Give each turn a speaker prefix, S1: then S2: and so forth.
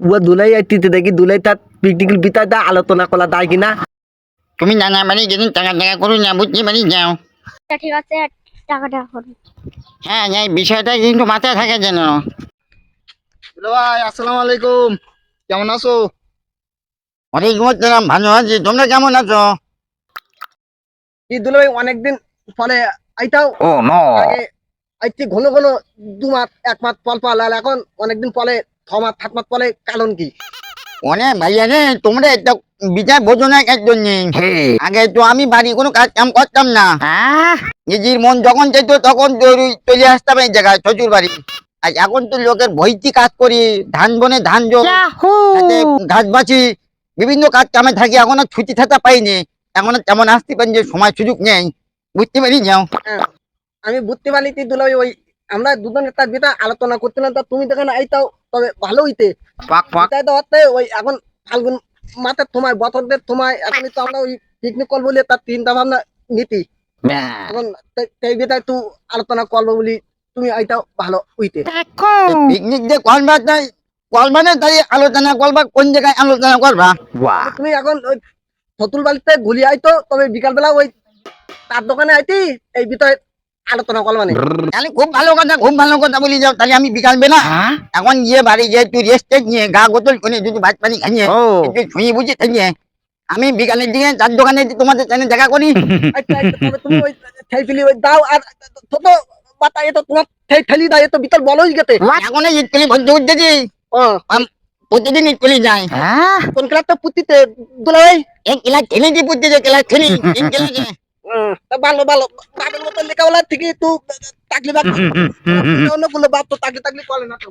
S1: ও দুলাই আইতিতে দেখি দুলাই তার পিকনিক বিতায় দা আলোচনা দায় কিনা।
S2: তুমি নানা বাড়ি যেদিন টাকা টাকা করো না বাড়ি যাও
S3: ঠিক আছে টাকাটা করুন
S2: হ্যাঁ এই বিষয়টা কিন্তু মাথায় থাকে যেন।
S4: ভাই আসসালামু আলাইকুম। কেমন আছো?
S2: ওয়ালাইকুম আসসালাম ভালো আছি। তোমরা কেমন আছো?
S1: কি দুলাই অনেকদিন পরে আইতাও।
S2: ও নো।
S1: আইতে ঘন ঘন দু মাস এক মাস পল পল এখন অনেকদিন পরে সাত মাস পরে কারণ কি?
S2: অনেক ভাইয়া রে তোমরা একটা বিচার বোঝো না এর জন্য আগে তো আমি বাড়ি কোনো কাজ কাম করতাম না। নিজের মন যখন চাইতো তখন চলে আসতাম এই জায়গায় শ্বশুর বাড়ি। আর এখন তো লোকের ভইতি কাজ করি ধান বনে ধান জো ঘাস বাছি বিভিন্ন কাজ কামে থাকি এখন আর ছুটি থাকা পাইনি। এখন আর তেমন আসতে পারি যে সময় সুযোগ নেই। বুঝতে পারি যাও
S1: আমি বুঝতে পারি তুই দুলাই ওই আমরা দুজনের তার যেটা আলোচনা করছিলাম তা তুমি দেখেন আইতাও তবে ভালো হইতে।
S2: পাক পাক।
S1: তাই তো ওই এখন ফাল্গুন মাসের সময় বছরদের সময় এখনই তো আমরা ওই পিকনিক করব বলে তার চিন্তা ভাবনা নীতি। এখন সেই বিষয়ে তুই আলোচনা করব বলি তুমি আইতাও ভালো হইতে।
S2: পিকনিক যে করবা তাই করবা না তাই আলোচনা করবা কোন জায়গায় আলোচনা করবা?
S1: তুমি এখন ওই ফতুল বাড়িতে ঘুরি আইতো তবে বিকালবেলা ওই তার দোকানে আইতি এই বিষয়ে আলোচনা করবা না
S2: তাহলে খুব ভালো কথা খুব ভালো কথা বলি যাও তাহলে আমি বিকাল বেলা এখন গিয়ে বাড়ি গিয়ে একটু রেস্ট নিয়ে গা গোতল করে যদি ভাত পানি খাইয়ে একটু ছুঁয়ে বুঝে খাইয়ে আমি বিকালের দিকে তার দোকানে তোমাদের সাথে দেখা করি।
S1: আচ্ছা, আচ্ছা, তুমি ওই ওই দাও আর ছোট বাতা এ তো তোমার ঠেই ফেলি দাও এ তো বিতল বলোই গেতে
S2: এখন এই ইটকলি ভর্তি উঠতেছি
S1: ও।
S2: প্রতিদিন ইটকলি যায়।
S1: কোন ক্লাসটা পুতিতে দুলাই
S2: এক ক্লাস খেলে দিয়ে পড়তেছে ক্লাস খেলি তিন ক্লাসে।
S1: তা ভালো ভালো। বাপের মতো লেখাওয়ালা থেকে তুই চাকরি বাকরি অন্যগুলো বাপ তো চাকরি টাকরি করে না তো।